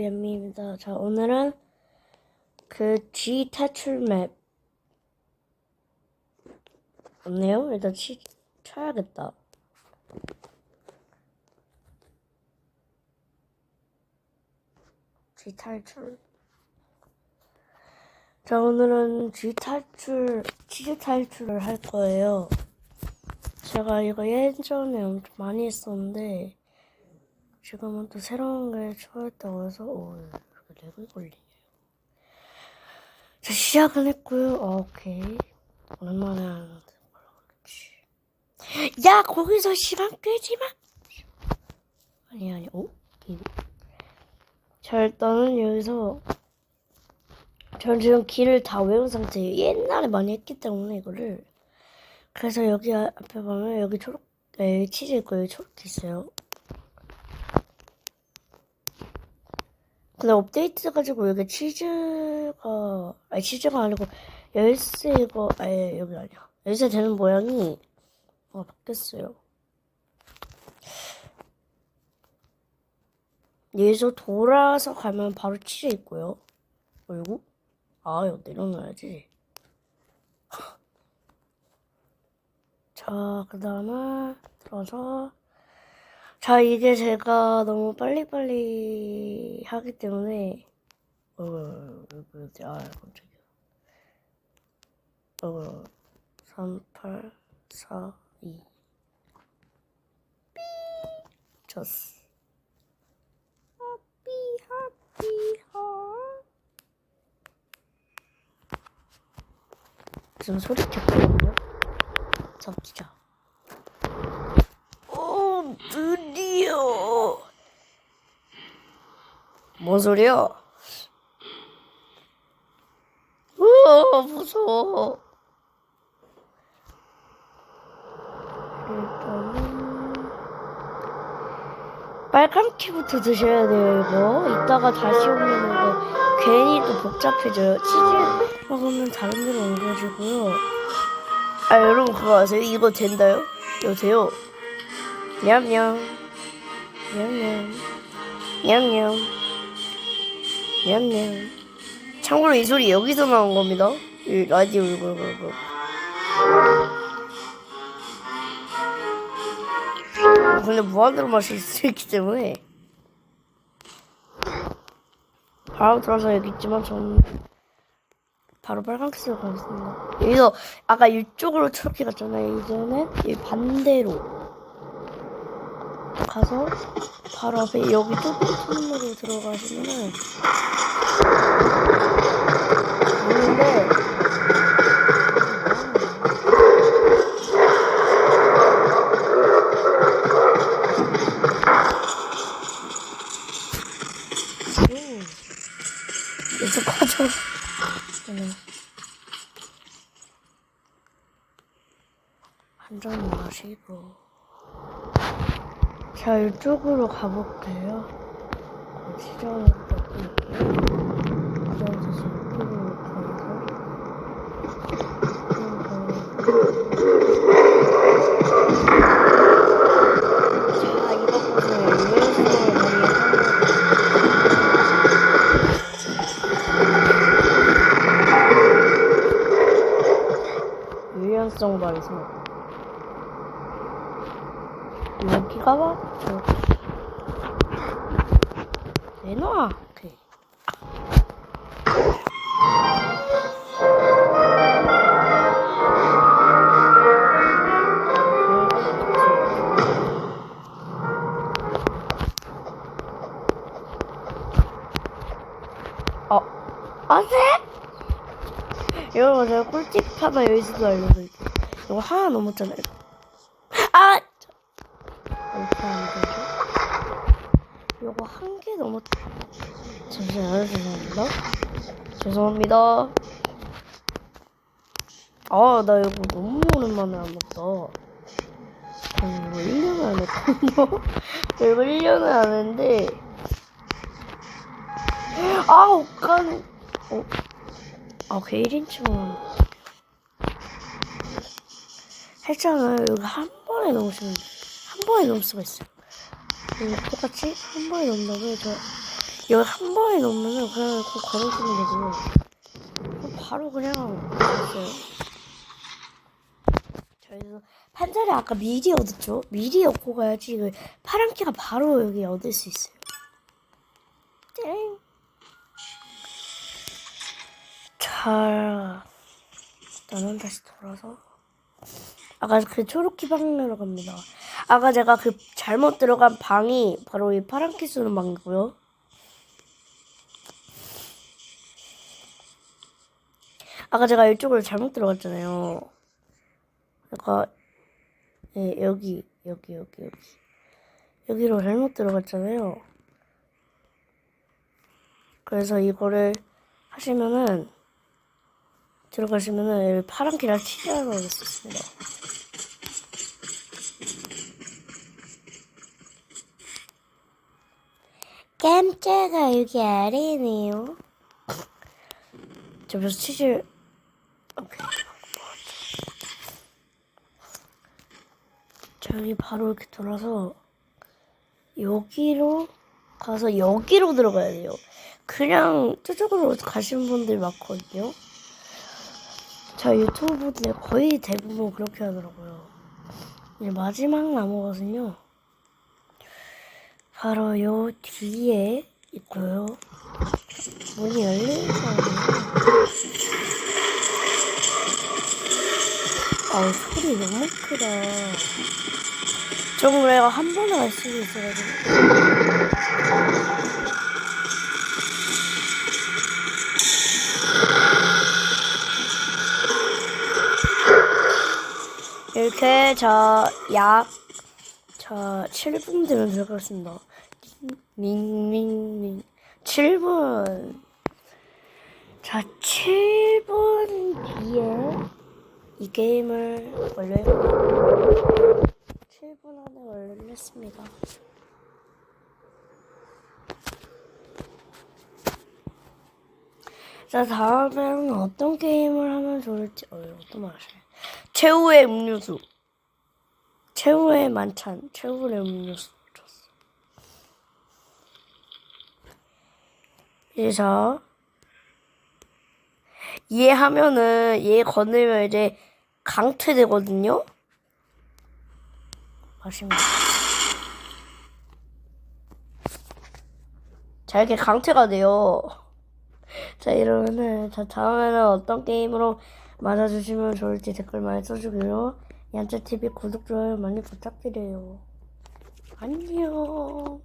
연미입니다. 자, 오늘은 그 G 탈출 맵. 없네요? 일단 치, 쳐야겠다. G 탈출. 자, 오늘은 G 탈출, 치즈 탈출을 할 거예요. 제가 이거 예전에 엄청 많이 했었는데, 지금은 또 새로운 게 추가했다고 해서 오 이렇게 렉이 걸리네요. 자 시작은 했고요. 어, 오케이 오랜만에 하는데 뭐라 그러지? 야 거기서 시간 끌지 마. 아니 아니 오 이거. 자 일단은 여기서 전 지금 길을 다 외운 상태예요. 옛날에 많이 했기 때문에 이거를 그래서 여기 아- 앞에 보면 여기 초록 네, 치즈 있고 여기 초록 있어요. 근데 업데이트 해가지고 여기 치즈가 아니 치즈가 아니고 열쇠가 아예 여기 아니야. 열쇠 되는 모양이 어 바뀌었어요. 여기서 돌아서 가면 바로 치즈 있고요. 그리고 아 이거 내려놔야지. 자 그 다음에 들어서 자, 이제 제가 너무 빨리빨리 하기 때문에, 어, 뭐지, 아, 깜짝이야. 어, 3, 8, 4, 2. 삐! 졌어. 하삐, 하삐, 하. 지금 소리 듣거든요? 잡자. 오, 드디어. 뭔 소리야? 우와, 무서워. 일단은 빨간 키부터 드셔야 돼요, 이거. 이따가 다시 오면 이거 괜히 또 복잡해져요. 치즈 먹으면 다른 데로 옮겨지고요. 아, 여러분 그거 아세요? 이거 된다요? 여보세요? 냠냠 냠냠 냠냠 냠냠 참고로 이 소리 여기서 나온 겁니다. 이 라디오 이거 이거 이거 근데 무한대로 마실 수 있기 때문에. 바로 들어서 여기 있지만 저는 바로 빨간색으로 가겠습니다. 여기서 아까 이쪽으로 초록게 갔잖아요. 이제는 이 반대로 가서 바로 앞에 여기 뚜껑으로 들어가시면은 있는데 계속 가져. 네. 한잔 마시고. 자, 이쪽으로 가볼게요. 지정을 넣고 있고요. 그래서 이쪽으로 가서. 자, 이거 보세요. 유연성 발성. 여기가 봐. 여기. 내놔. 오케이. 어, 안 돼? 여러분, 제가 꿀팁 하나 여기서도 알려드릴게요. 이거 하나 넘었잖아요. 아! 이렇게 하면 되죠? 개 넘었... 잠시만요, 죄송합니다. 죄송합니다. 아, 나 이거 너무 오랜만에 안 먹다. 이거 1년을 안 했거든요? 저 이거 1년을 안 했는데. 아, 옷가는. 어? 아, 그 1인칭은. 했잖아요. 여기 한 번에 넣으시면, 한 번에 넣을 수가 있어요. 이거 똑같이 한 번에 넣는다고 저 여기 한 번에 넣으면은 그냥 그 걸어주면 되고 그럼 바로 그냥 됐어요. 저희도 판자를 아까 미리 얻었죠? 미리 얻고 가야지 그 파란 키가 바로 여기 얻을 수 있어요. 땡. 자, 나는 다시 돌아서 아까 그 초록키 방으로 갑니다. 아까 제가 그 잘못 들어간 방이 바로 이 파란 키 쓰는 방이고요. 아까 제가 이쪽으로 잘못 들어갔잖아요. 그러니까 예, 여기 여기 여기 여기 여기로 잘못 들어갔잖아요. 그래서 이거를 하시면은 들어가시면은 파란 키를 치즈하러 올수 있습니다. 깜짝아 여기 아래네요. 저 벌써 치즈 오케이. 자 여기 바로 이렇게 돌아서 여기로 가서 여기로 들어가야 돼요. 그냥 저쪽으로 가시는 분들 많거든요. 자 유튜브 분들 거의 대부분 그렇게 하더라고요. 이제 마지막 나무거든요. 바로 요 뒤에 있고요. 문이 열리는 거예요. 아우 소리 너무 크다. 좀 내가 한 번에 갈 수도 있어가지고. 이렇게 저약 자 7분 되면 들어가겠습니다. 닝닝닝 7분 자 7분 뒤에 이 게임을 완료해볼게요. 7분 안에 완료를 했습니다. 자 다음에는 어떤 게임을 하면 좋을지 어 어떤 말 하시네 최후의 음료수 최후의 만찬 최후의 음료수 줬어 그래서 얘 하면은 얘 건들면 이제 강퇴 되거든요? 마시면 자 이렇게 강퇴가 돼요. 자 이러면은 자 다음에는 어떤 게임으로 맞아주시면 좋을지 댓글 많이 써주고요. 얀짜TV 구독 좋아요 많이 부탁드려요. 안녕